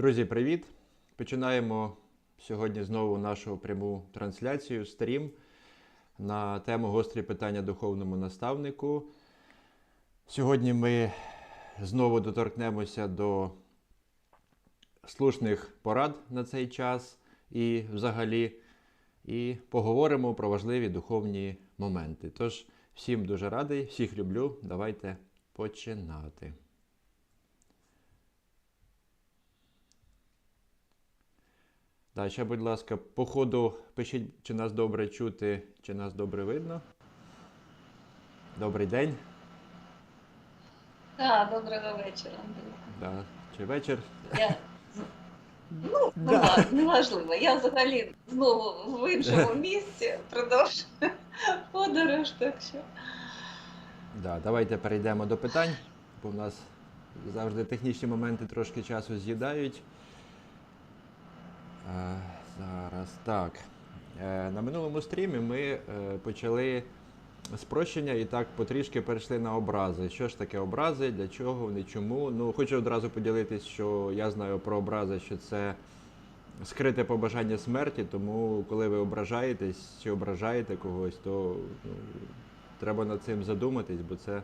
Друзі, привіт! Починаємо сьогодні знову нашу пряму трансляцію, стрім на тему гострі питання духовному наставнику. Сьогодні ми знову доторкнемося до слушних порад на цей час і взагалі, і поговоримо про важливі духовні моменти. Тож, всім дуже радий, всіх люблю. Давайте починати. Так, ще, будь ласка, по ходу пишіть, чи нас добре чути, чи нас добре видно. Добрий день. Так, доброго вечора, Андрій. Да. Чи вечір? Я... Ну, Да. неважливо. Я взагалі знову в іншому місці продовжую подорож, так що. Да, давайте перейдемо до питань, бо в нас завжди технічні моменти трошки часу з'їдають. Зараз так. Е, на минулому стрімі ми е, почали спрощення і так потрішки перейшли на образи. Що ж таке образи, для чого вони, чому? Ну, хочу одразу поділитись, що я знаю про образи, що це скрите побажання смерті, тому коли ви ображаєтесь чи ображаєте когось, то ну, треба над цим задуматись, бо це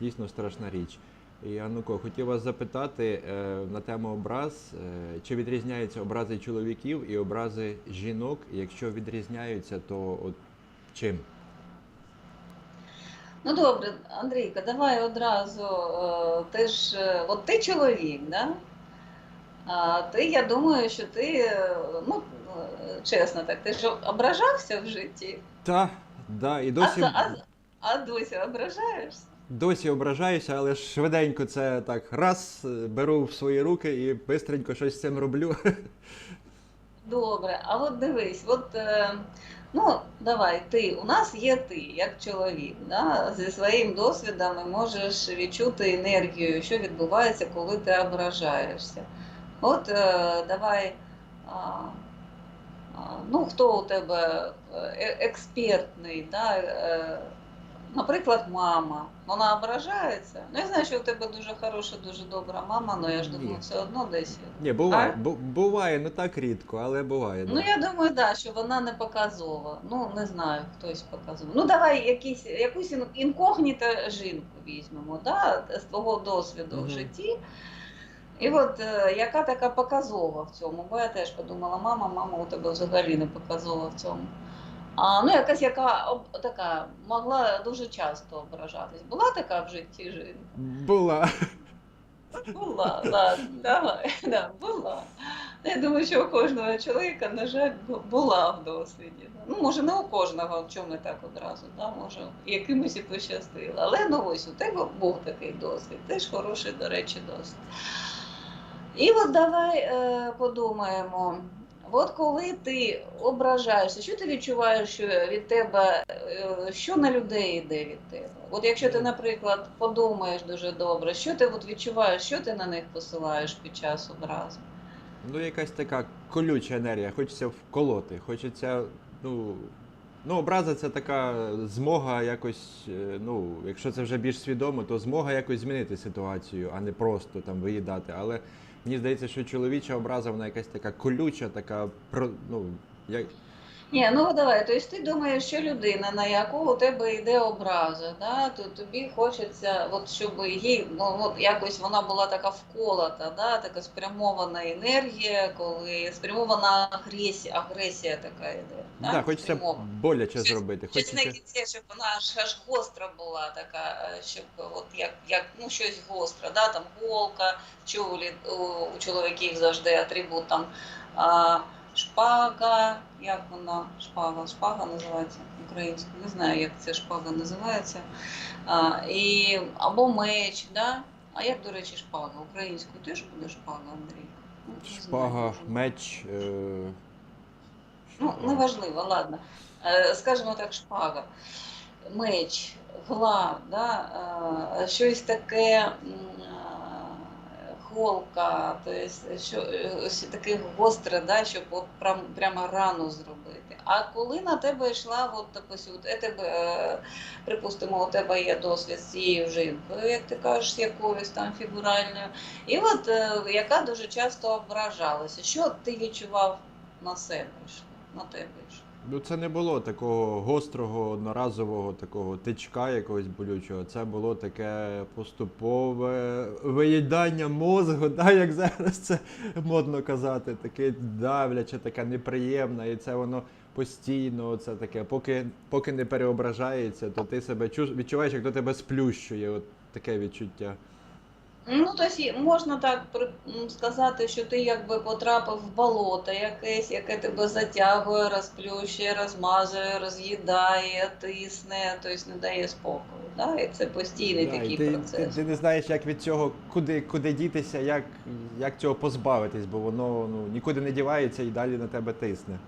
дійсно страшна річ. І Ануко, хотів вас запитати е, на тему образ, е, чи відрізняються образи чоловіків і образи жінок? Якщо відрізняються, то от чим? Ну добре, Андрійка, давай одразу. е, Ти ж от ти чоловік, да? А ти, я думаю, що ти, ну, чесно так, ти ж ображався в житті, Та, да, і досі, це- а, а досі ображаєшся? Досі ображаюся, але швиденько це так раз беру в свої руки і бистренько щось з цим роблю. Добре, а от дивись, от е, ну давай, ти у нас є ти, як чоловік, да? зі своїм досвідом можеш відчути енергію, що відбувається, коли ти ображаєшся. От е, давай, ну хто у тебе е, експертний, да? Наприклад, мама, вона ображається. Ну, я знаю, що у тебе дуже хороша, дуже добра мама, але я ж думаю, Ні. все одно десь. Ні, буває, бу- буває, не так рідко, але буває. Ну, я думаю, да, що вона не показова. Ну, не знаю, хтось показовий. Ну, давай якісь, якусь ін- інкогніто жінку візьмемо, да, з твого досвіду Мгм. в житті. І от е, яка така показова в цьому? Бо я теж подумала, мама, мама у тебе взагалі не показова в цьому. А, ну, якась яка об- така могла дуже часто ображатись. Була така в житті жінка? Була. Була, ладно, давай, да, була. Я думаю, що у кожного чоловіка, на жаль, бу- була в досвіді. Ну, може, не у кожного, в чому так одразу, да? може, якимось і пощастило. Але ну ось у тебе був такий досвід, теж хороший, до речі, досвід. І от давай е, подумаємо. От коли ти ображаєшся, що ти відчуваєш що від тебе, е, що на людей йде від тебе? От якщо ти, наприклад, подумаєш дуже добре, що ти от відчуваєш, що ти на них посилаєш під час образу? Ну, якась така колюча енергія, хочеться вколоти, хочеться, ну. Ну, образа це така змога якось, е, ну, якщо це вже більш свідомо, то змога якось змінити ситуацію, а не просто там виїдати. Але мені здається, що чоловіча образа, вона якась така колюча, така ну, як, Ні, ну давай, тобто ти думаєш, що людина, на яку у тебе йде образа, да, то тобі хочеться, от щоб їй ну, от якось вона була така вколота, да, така спрямована енергія, коли спрямована агресія, агресія така йде. да, Да, хочеться боляче Щось- зробити. Щось на кінці, щоб вона аж, аж гостра була така, е, щоб от як, як ну, щось гостре, да, там голка, у, у, у чоловіків завжди атрибут там а, шпага, як вона, шпага, шпага називається українською, не знаю, як ця шпага називається. А, і, або меч, да? А як, до речі, шпага? Українською теж буде шпага, Андрій? Ну, Шпага, меч. Е... Ну, неважливо, ладно. Е, Скажімо так, шпага, меч, гла, да? е, щось таке м, е, іголка, тобто, що е, таке гостре, да, щоб от прям, прямо рану зробити. А коли на тебе йшла, от, допустим, от, е тебе, е, припустимо, у тебе є досвід з цією жінкою, як ти кажеш, якоюсь там фігуральною, і от е, яка дуже часто ображалася. Що ти відчував на себе? йшло, На тебе йшло? Ну, це не було такого гострого, одноразового такого тичка якогось болючого. Це було таке поступове виїдання мозку, да, як зараз це модно казати, таке давляче, таке неприємне, і це воно постійно, це таке, поки, поки не переображається, то ти себе чу- відчуваєш, як до тебе сплющує, от таке відчуття. Ну, тобто є- можна так сказати, що ти якби потрапив в болото якесь, яке тебе затягує, розплющує, розмазує, роз'їдає, тисне, тобто не дає спокою. Да? І це постійний Да, такий ти, ти, процес. ти не знаєш, як від цього, куди, куди дітися, як, як цього позбавитись, бо воно ну, нікуди не дівається і далі на тебе тисне.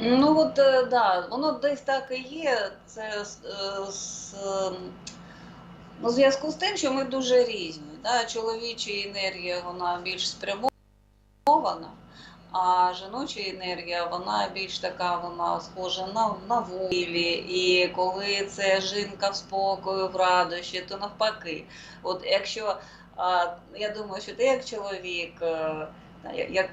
Ну от е, да, воно десь так і є. Це з, е, з, ем, ну, в зв'язку з тим, що ми дуже різні. Да? Чоловіча енергія вона більш спрямована, а жіноча енергія вона більш така, вона схожа на, на волі. І коли це жінка в спокою, в радощі, то навпаки. От якщо а, я думаю, що ти як чоловік, е, як- як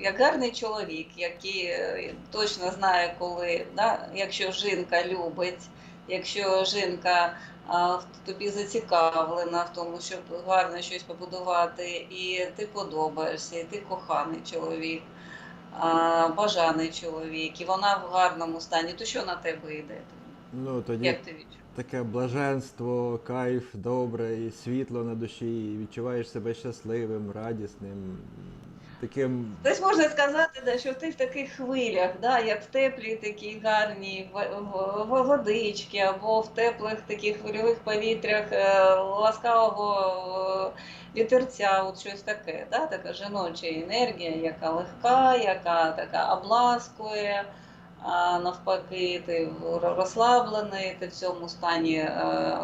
як гарний чоловік, який е, точно знає, коли, да, якщо жінка любить, якщо жінка в тобі зацікавлена в тому, щоб гарно щось побудувати, і ти подобаєшся, і ти коханий чоловік, бажаний чоловік, і вона в гарному стані, то що на тебе йде? Ну, тоді Як ти відчуваєш? таке блаженство, кайф, добре, і світло на душі, і відчуваєш себе щасливим, радісним, таким. Тобто можна сказати, да, що ти в таких хвилях, да, як в теплій такій гарній в- в- в- або в теплих таких хвильових повітрях е, ласкавого е, вітерця, от щось таке, да, така жіноча енергія, яка легка, яка така обласкує. А навпаки, ти розслаблений, ти в цьому стані е,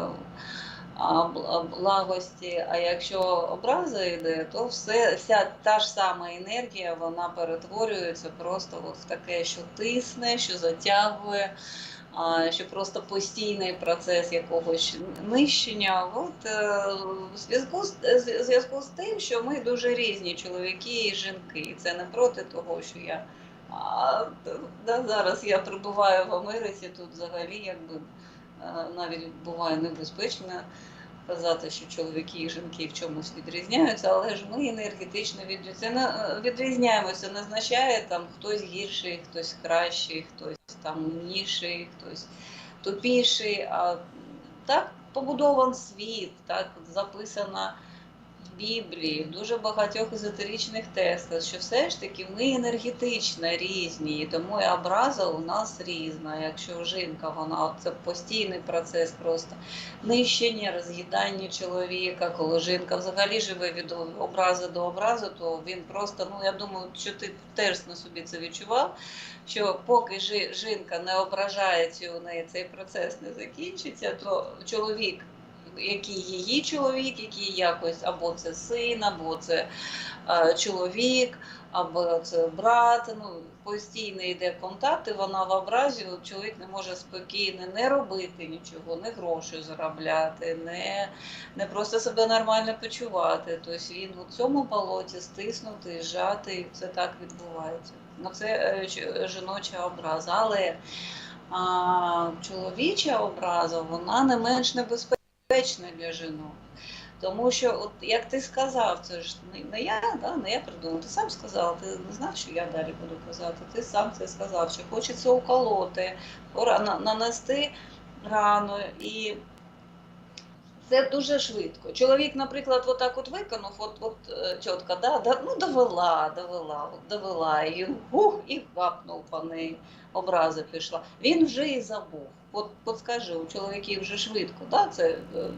благості. А якщо образа йде, то все, вся та ж сама енергія вона перетворюється просто от в таке, що тисне, що затягує, що просто постійний процес якогось нищення. От е, в зв'язку з в зв'язку з тим, що ми дуже різні чоловіки і жінки. І Це не проти того, що я. А, да, зараз я прибуваю в Америці, тут взагалі якби е, навіть буває небезпечно казати, що чоловіки і жінки в чомусь відрізняються, але ж ми енергетично від- відрізняємося. Не означає там хтось гірший, хтось кращий, хтось там умніший, хтось тупіший. А так побудован світ, так записано в Біблії, в дуже багатьох езотеричних текстах, що все ж таки ми енергетично різні, і тому і образа у нас різна. Якщо жінка, вона це постійний процес просто нищення, роз'їдання чоловіка, коли жінка взагалі живе від образи до образу, то він просто, ну я думаю, що ти теж на собі це відчував. Що поки жінка не ображається, у неї цей процес не закінчиться, то чоловік, який її чоловік, який якось або це син, або це е, чоловік, або це брат, ну постійно йде контакт, і вона в образі, чоловік не може спокійно не робити нічого, не гроші заробляти, не, не просто себе нормально почувати. Тобто він у цьому болоті стиснутий, зжатий, це так відбувається. Ну це е, жіноча образа. Але а, чоловіча образа, вона не менш небезпечна для жінок. Тому що, от як ти сказав, це ж не, я, да, не я придумав, ти сам сказав, ти не знав, що я далі буду казати. Ти сам це сказав, що хочеться уколоти, нанести рану і. Це дуже швидко. Чоловік, наприклад, отак от виконав, от, от е, да, да, ну довела, довела, довела, і гух, і гапнув по неї, образа пішла. Він вже і забув. От, от скажи, у чоловіків вже швидко, да, це, е,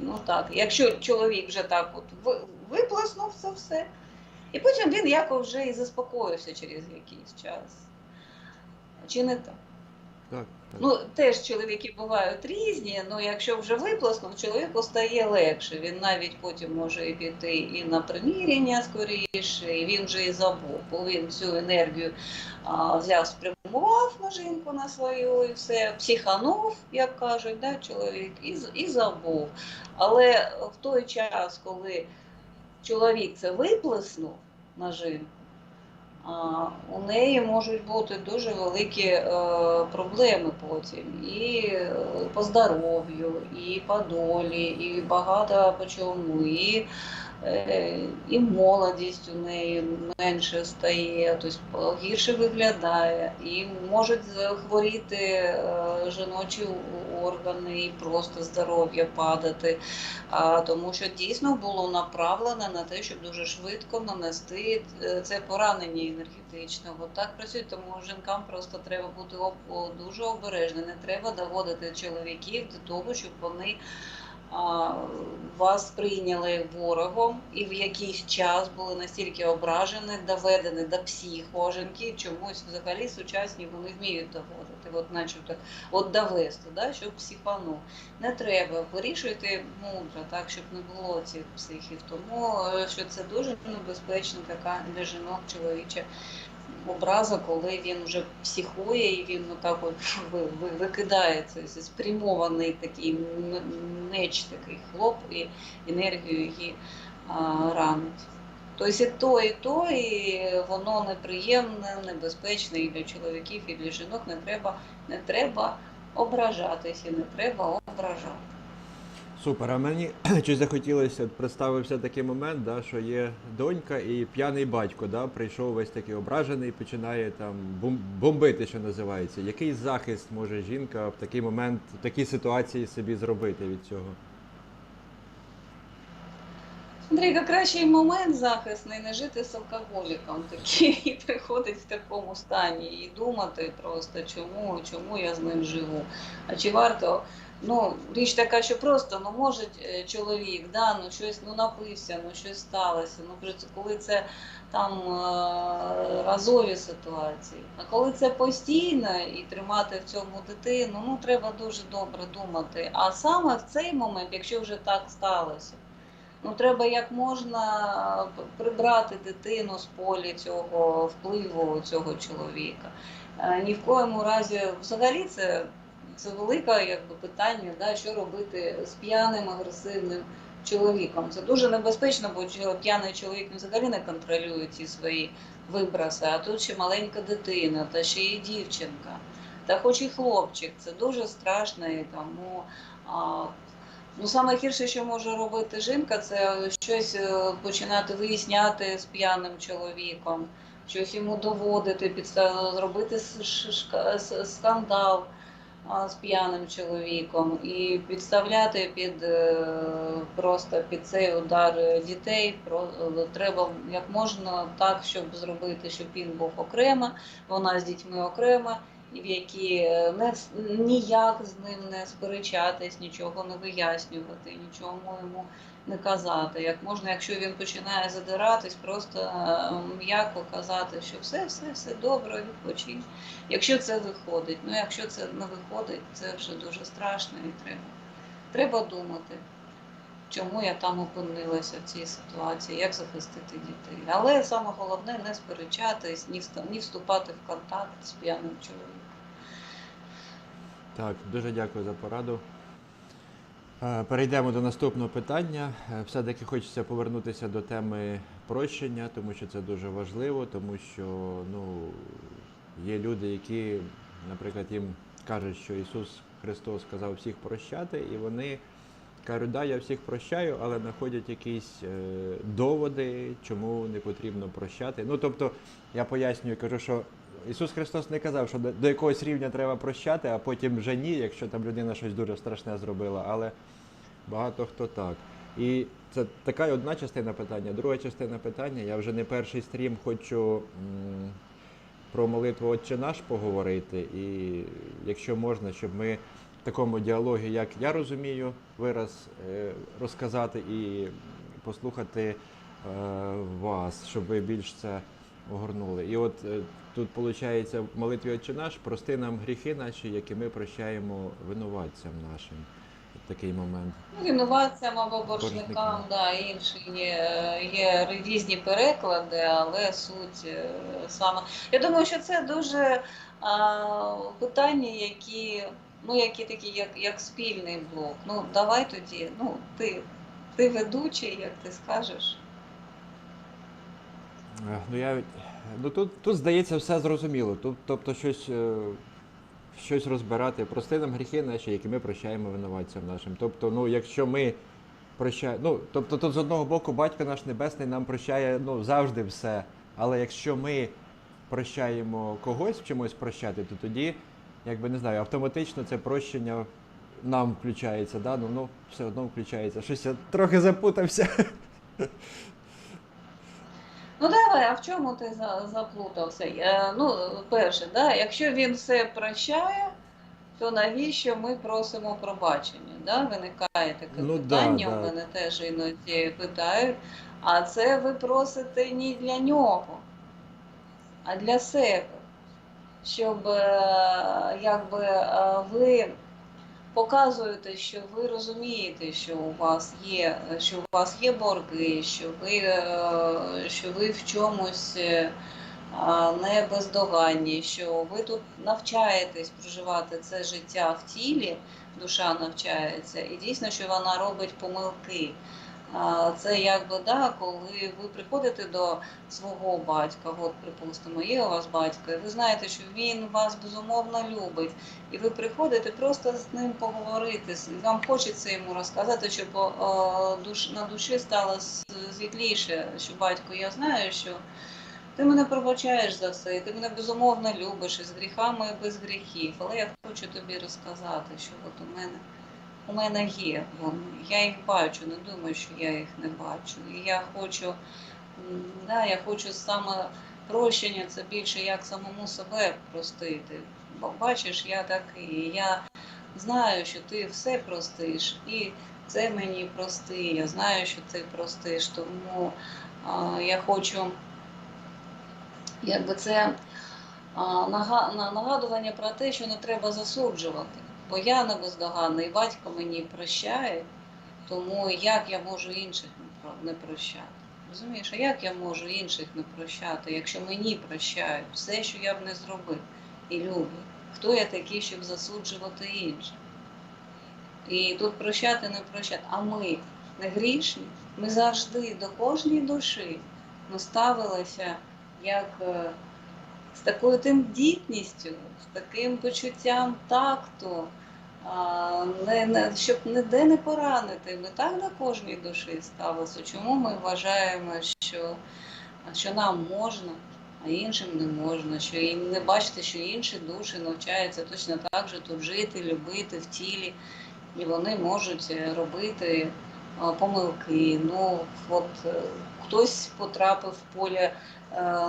ну так, якщо чоловік вже так от виплеснув це все, і потім він якось вже і заспокоївся через якийсь час. Чи не так? Так. Ну, теж чоловіки бувають різні, але якщо вже виплеснув, чоловіку стає легше. Він навіть потім може піти і на приміряння скоріше, і він вже і забув, бо він всю енергію а, взяв, спрямував на жінку на свою і все, психанув, як кажуть, да, чоловік, і, і забув. Але в той час, коли чоловік це виплеснув на жінку, у неї можуть бути дуже великі е, проблеми потім. І е, по здоров'ю, і по долі, і багато по чому, і, е, і молодість у неї менше стає, тобто гірше виглядає, і можуть захворіти е, жіночі органи, і просто здоров'я падати. А, тому що дійсно було направлено на те, щоб дуже швидко нанести е, це поранення енергетичного. Так працює, тому жінкам просто треба бути дуже обережними. Не треба доводити чоловіків до того, щоб вони вас прийняли ворогом і в якийсь час були настільки ображені, доведені до. Жінки чомусь взагалі сучасні вони вміють доводити, от начебто, от довести, да, щоб психанув. Не треба, вирішуйте мудро, так, щоб не було цих психів. Тому е, що це дуже небезпечна така для жінок чоловіча образа, коли він вже психує і він отак от ви- ви- викидається, спрямований такий меч, такий хлоп і енергію її ранить. Тобто і то, і то, і воно неприємне, небезпечне і для чоловіків, і для жінок. Не треба, не треба ображатись і не треба ображати. Супер. А мені щось захотілося, представився такий момент, да, що є донька і п'яний батько, да, прийшов весь такий ображений, починає там бом- бомбити, що називається. Який захист може жінка в такий момент, в такій ситуації собі зробити від цього? Андрійка, кращий момент захисний не жити з алкоголіком, такий і приходить в такому стані і думати просто, чому, чому я з ним живу. А чи варто, ну, річ така, що просто ну, може е, чоловік, да, ну щось ну, напився, ну щось сталося. Ну, коли це там е, разові ситуації. А коли це постійно і тримати в цьому дитину, ну треба дуже добре думати. А саме в цей момент, якщо вже так сталося. Ну, треба як можна прибрати дитину з полі цього впливу цього чоловіка. Е, Ні в коєму разі, взагалі, це, це велике якби, питання, да, що робити з п'яним агресивним чоловіком. Це дуже небезпечно, бо п'яний чоловік взагалі не контролює ці свої вибраси, а тут ще маленька дитина, та ще і дівчинка, та хоч і хлопчик. Це дуже страшно і тому. А, Ну, саме гірше, що може робити жінка, це щось е, починати виясняти з п'яним чоловіком, щось йому доводити, підстав... зробити скандал з п'яним чоловіком і підставляти під е, просто під цей удар дітей. Е, треба як можна так, щоб зробити, щоб він був окремо, вона з дітьми окремо в які е, не ніяк з ним не сперечатись, нічого не вияснювати, нічому йому не казати. Як можна, якщо він починає задиратись, просто е, м'яко казати, що все, все, все добре, відпочинь. Якщо це виходить, ну якщо це не виходить, це вже дуже страшно і треба. Треба думати. Чому я там опинилася в цій ситуації, як захистити дітей. Але саме головне не сперечатись, ні вступати в контакт з п'яним чоловіком. Так, дуже дякую за пораду. Е, Перейдемо до наступного питання. Е, Все-таки хочеться повернутися до теми прощення, тому що це дуже важливо, тому що ну, є люди, які, наприклад, їм кажуть, що Ісус Христос сказав всіх прощати, і вони кажуть, да, я всіх прощаю, але знаходять якісь е, доводи, чому не потрібно прощати. Ну, тобто, я пояснюю, кажу, що Ісус Христос не казав, що до, якогось рівня треба прощати, а потім вже ні, якщо там людина щось дуже страшне зробила, але багато хто так. І це така одна частина питання. Друга частина питання, я вже не перший стрім хочу про молитву Отче наш поговорити. І якщо можна, щоб ми в такому діалогі, як я розумію, вираз е, розказати і послухати е, вас, щоб ви більш це огорнули. І от е, тут виходить в молитві Отче наш, прости нам гріхи наші, які ми прощаємо винуватцям нашим. Такий момент. Ну, Винуватцям або Боржникам. боржникам, да, інші є, є різні переклади, але суть е, саме. Я думаю, що це дуже а, питання, які, ну, які такі, як, як спільний блок. Ну, давай тоді, ну, ти, ти ведучий, як ти скажеш. Е, Ну, я, ну тут, тут здається все зрозуміло. Тут, тобто щось, е, щось розбирати. Прости нам гріхи наші, які ми прощаємо винуватцям нашим. Тобто, ну, якщо ми прощаємо, ну, тобто тут з одного боку батько наш небесний нам прощає ну, завжди все. Але якщо ми прощаємо когось, вчимось прощати, то тоді, якби не знаю, автоматично це прощення нам включається, да? ну, ну все одно включається. Щось я трохи запутався. Ну давай, а в чому ти за- заплутався? Е, Ну, перше, да, якщо він все прощає, то навіщо ми просимо пробачення? Да? Виникає таке Ну, питання, да. у мене теж іноді питають. А це ви просите не для нього, а для себе. Щоб е, якби е, ви показуєте, що ви розумієте, що у вас є, що у вас є борги, що ви, е, що ви в чомусь е, не бездоганні, що ви тут навчаєтесь проживати це життя в тілі, душа навчається, і дійсно, що вона робить помилки. Це якби да, коли ви приходите до свого батька, от припустимо, є у вас батько, і ви знаєте, що він вас безумовно любить, і ви приходите просто з ним поговорити. Вам хочеться йому розказати, щоб на душі стало світліше, що батько, я знаю, що ти мене пробачаєш за все, і ти мене безумовно любиш і з гріхами, і без гріхів. Але я хочу тобі розказати, що от у мене. У мене є вони, я їх бачу, не думаю, що я їх не бачу. І я хочу, да, я хочу саме прощення, це більше як самому себе простити. Бо бачиш, я такий, я знаю, що ти все простиш, і це мені прости. Я знаю, що ти простиш, тому а, я хочу, якби це нагадування про те, що не треба засуджувати. Бо я не бездоганна, і батько мені прощає, тому як я можу інших не прощати? Розумієш, а як я можу інших не прощати, якщо мені прощають все, що я б не зробив і люблю? Хто я такий, щоб засуджувати інших? І тут прощати, не прощати. А ми не грішні. Ми завжди до кожної душі ми ставилися як е, з такою тендітністю, з таким почуттям такту, а, не, не, щоб ніде не поранити. Ми так до кожній душі ставилися. Чому ми вважаємо, що, що нам можна, а іншим не можна, що і не бачите, що інші душі навчаються точно так же тут жити, любити в тілі, і вони можуть е, робити а, помилки. Ну, от е, хтось потрапив в поле е,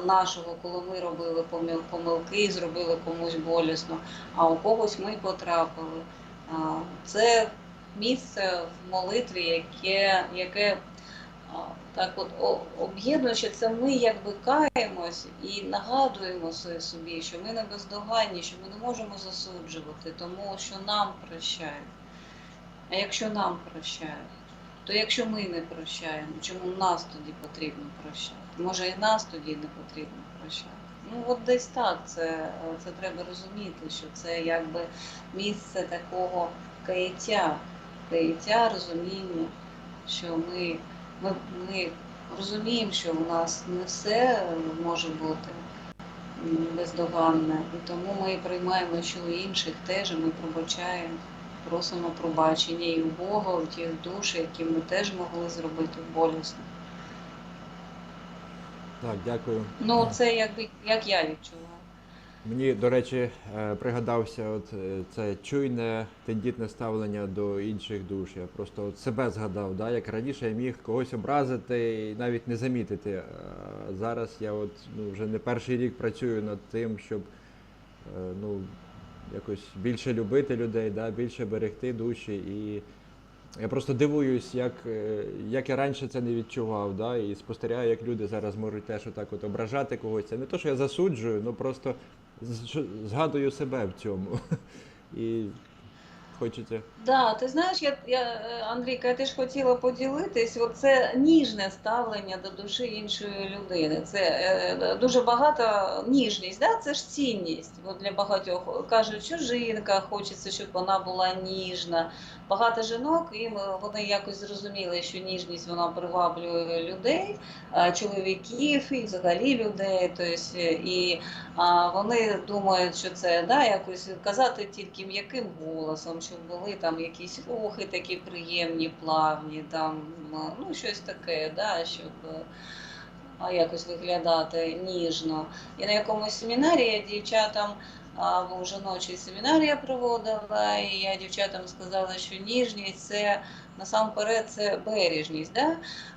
нашого, коли ми робили помилки і зробили комусь болісно, а у когось ми потрапили. Це місце в молитві, яке, яке так от об'єднує, це ми якби каємось і нагадуємо собі, що ми не бездоганні, що ми не можемо засуджувати, тому що нам прощають. А якщо нам прощають, то якщо ми не прощаємо, чому нас тоді потрібно прощати? Може і нас тоді не потрібно прощати? Ну от десь так, це, це треба розуміти, що це якби місце такого каяття, каяття, розуміння, що ми, ми, ми розуміємо, що у нас не все може бути бездоганне, і тому ми приймаємо, що у інших теж ми пробачаємо, просимо пробачення і у Бога, у тих душ, які ми теж могли зробити болісно. Так, дякую. Ну це якби як я відчуваю. Мені, до речі, е, пригадався от е, це чуйне, тендітне ставлення до інших душ. Я просто от себе згадав, да, як раніше я міг когось образити і навіть не замітити. А зараз я от ну, вже не перший рік працюю над тим, щоб е, ну, якось більше любити людей, да, більше берегти душі і Я просто дивуюсь, як, е, як я раніше це не відчував, да? і спостерігаю, як люди зараз можуть теж отак от ображати когось. Це не то, що я засуджую, ну просто згадую себе в цьому. І хочеться. Да, ти знаєш, я, я е, Андрійка, я теж хотіла поділитись. Оце ніжне ставлення до душі іншої людини. Це е, дуже багато ніжність, да? це ж цінність. От для багатьох кажуть, що жінка хочеться, щоб вона була ніжна. Багато жінок, і вони якось зрозуміли, що ніжність вона приваблює людей, е, чоловіків і взагалі людей. Тобто, і а, вони думають, що це да, якось казати тільки м'яким голосом, щоб були там якісь рухи такі приємні, плавні, там ну щось таке, да, щоб е, якось виглядати ніжно. І на якомусь семінарі я дівчатам а, був жіночий семінар я проводила, і я дівчатам сказала, що ніжність це насамперед це бережність, да?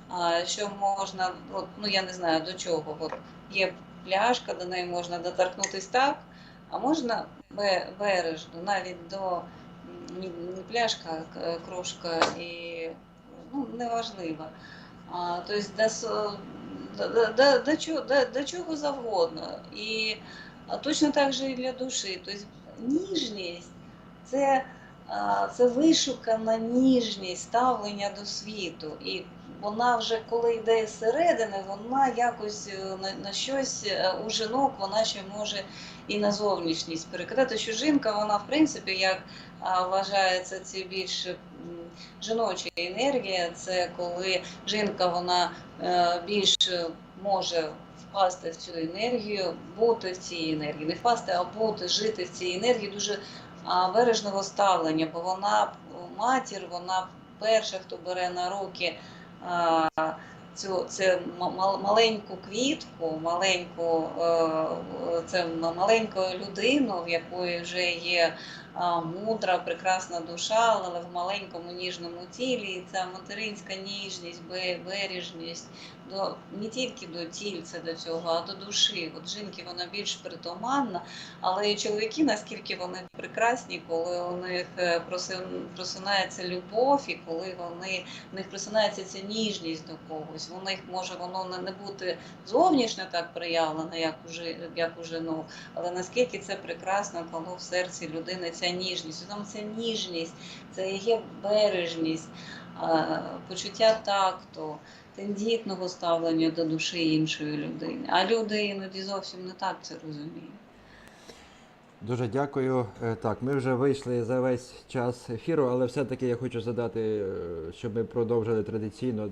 а, що можна, от, ну я не знаю до чого. От, є пляшка, до неї можна доторкнутися так, а можна бе- бережно, навіть до не, пляшка, а крошка і ну, неважливо. А, тобто до, до, до, до, чого, до чого завгодно. І точно так же і для душі. Тобто ніжність це, це вишукана ніжність ставлення до світу. І вона вже коли йде зсередини, вона якось е, на, на щось е, у жінок вона ще може і на зовнішність перекидати. Що жінка, вона в принципі як вважається це більш жіноча енергія. Це коли жінка вона е, більш може впасти в цю енергію, бути в цій енергії, не впасти, а бути, жити в цій енергії дуже бережного ставлення, бо вона матір, вона перша, хто бере на руки цю це маленьку квітку, маленьку е, це маленьку людину, в якої вже є мудра, прекрасна душа, але в маленькому ніжному тілі. І ця материнська ніжність, бережність до не тільки до тільця до цього, а до душі. От жінки вона більш притоманна, але і чоловіки, наскільки вони прекрасні, коли у них е, просинається любов, і коли вони в них просинається ця ніжність до когось. У них може воно не, бути зовнішньо так проявлено, як у, як у жінок, але наскільки це прекрасно, коли в серці людини ця ніжність. Там ця ніжність, це є бережність, почуття такту, тендітного ставлення до душі іншої людини. А люди іноді зовсім не так це розуміють. Дуже дякую. Е, Так, ми вже вийшли за весь час ефіру, але все-таки я хочу задати, е, щоб ми продовжили традиційно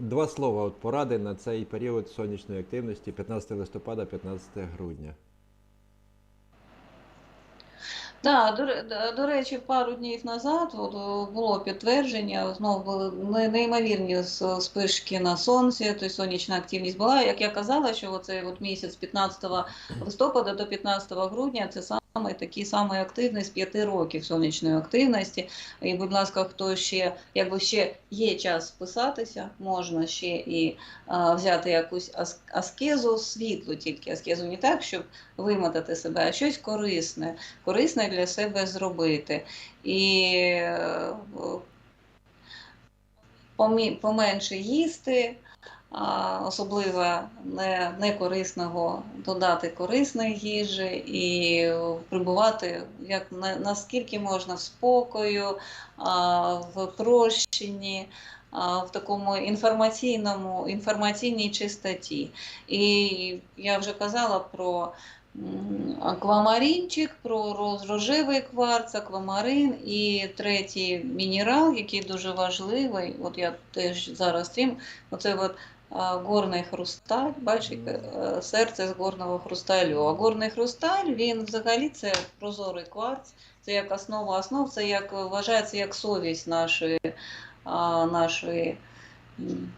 два слова от поради на цей період сонячної активності 15 листопада, 15 грудня. Так, до, до- до речі, пару днів назад от, було підтвердження, знову не- неймовірні спишки на сонці, тобто сонячна активність була. Як я казала, що оцей от місяць з 15 листопада до 15 грудня це саме такий самий активний з 5 років сонячної активності. І, будь ласка, хто ще, якби ще є час списатися, можна ще і а, взяти якусь ас- аскезу, світлу тільки аскезу, не так, щоб вимотати себе, а щось корисне корисне для себе зробити. І е, поменше їсти, особливо не, не корисного додати корисної їжі і прибувати як на, наскільки можна в спокою, в прощенні. В такому інформаційному інформаційній чистоті. І я вже казала про м, аквамаринчик, про роз- рожевий кварц, аквамарин і третій мінерал, який дуже важливий. От я теж зараз тим, оце от горний хрусталь, бачите, е, серце з горного хрусталю. А горний хрусталь, він взагалі це прозорий кварц, це як основа основ, це як вважається як совість нашої, нашої.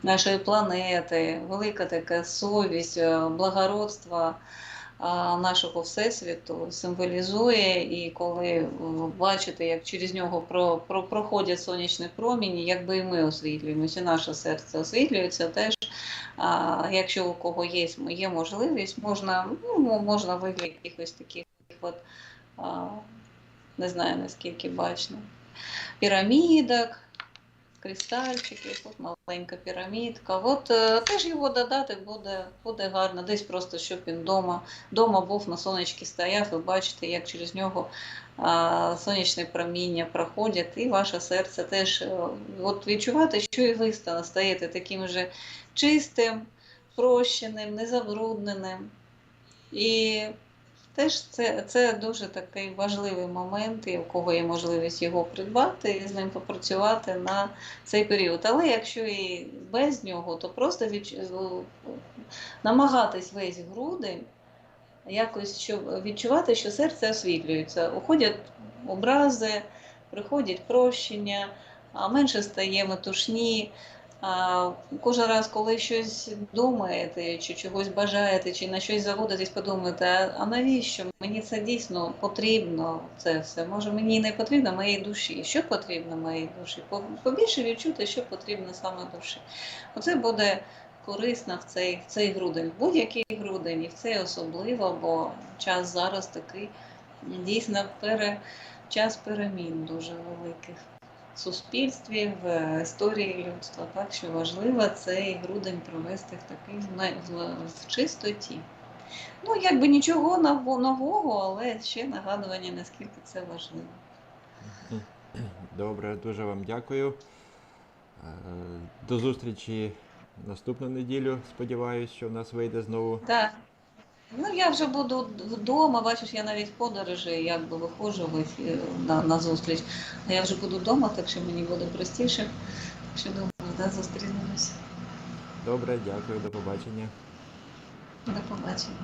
Нашої планети, велика така совість, е, благородство нашого всесвіту символізує, і коли ви бачите, як через нього про, про, проходять сонячні проміні, якби і ми освітлюємося, наше серце освітлюється теж. А, якщо у кого є, є можливість, можна, ну, можна вигляд якихось таких от, а, не знаю наскільки бачно, пірамідок, кристальчики, тут маленька пірамідка. От е, теж його додати буде, буде гарно. Десь просто, щоб він вдома, вдома був на сонечки стояв, ви бачите, як через нього а, сонячне проміння проходять, і ваше серце теж е, от відчувати, що і ви ста- стаєте таким же чистим, прощеним, незабрудненим. І теж це, це дуже такий важливий момент, і у кого є можливість його придбати і з ним попрацювати на цей період. Але якщо і без нього, то просто відч... намагатись весь грудень якось щоб відчувати, що серце освітлюється. Уходять образи, приходять прощення, а менше стає метушні. А, Кожен раз, коли щось думаєте, чи чогось бажаєте, чи на щось заводитесь, подумаєте, а- навіщо? Мені це дійсно потрібно, це все. Може, мені не потрібно моїй душі. Що потрібно моїй душі? Побільше відчути, що потрібно саме душі. Оце буде корисно в цей, в цей грудень, в будь-який грудень, і в цей особливо, бо час зараз такий дійсно пере, час перемін дуже великих в суспільстві, в історії людства. Так що важливо цей грудень провести в такий в, в, в чистоті. Ну, якби нічого нового, але ще нагадування, наскільки це важливо. Добре, дуже вам дякую. Е, До зустрічі наступну неділю. Сподіваюсь, що в нас вийде знову. Так. Ну, я вже буду вдома, бачиш, я навіть в подорожі якби виходжу в ефір, на, на зустріч. А я вже буду вдома, так що мені буде простіше. Так що думаю, да, зустрінемось. Добре, дякую, до побачення. До побачення.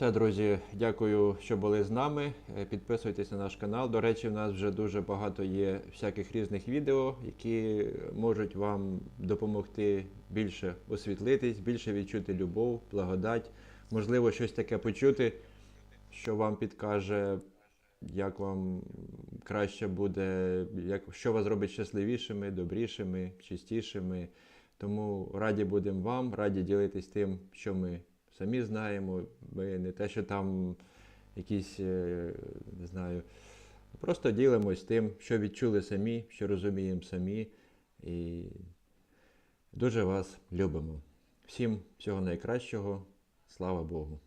Все, друзі, дякую, що були з нами. Е, Підписуйтесь на наш канал. До речі, в нас вже дуже багато є всяких різних відео, які можуть вам допомогти більше освітлитись, більше відчути любов, благодать, можливо, щось таке почути, що вам підкаже, як вам краще буде, як, що вас робить щасливішими, добрішими, чистішими. Тому раді будемо вам, раді ділитись тим, що ми самі знаємо. Ми не те, що там якісь, е, не знаю, просто ділимось тим, що відчули самі, що розуміємо самі. І дуже вас любимо. Всім всього найкращого. Слава Богу!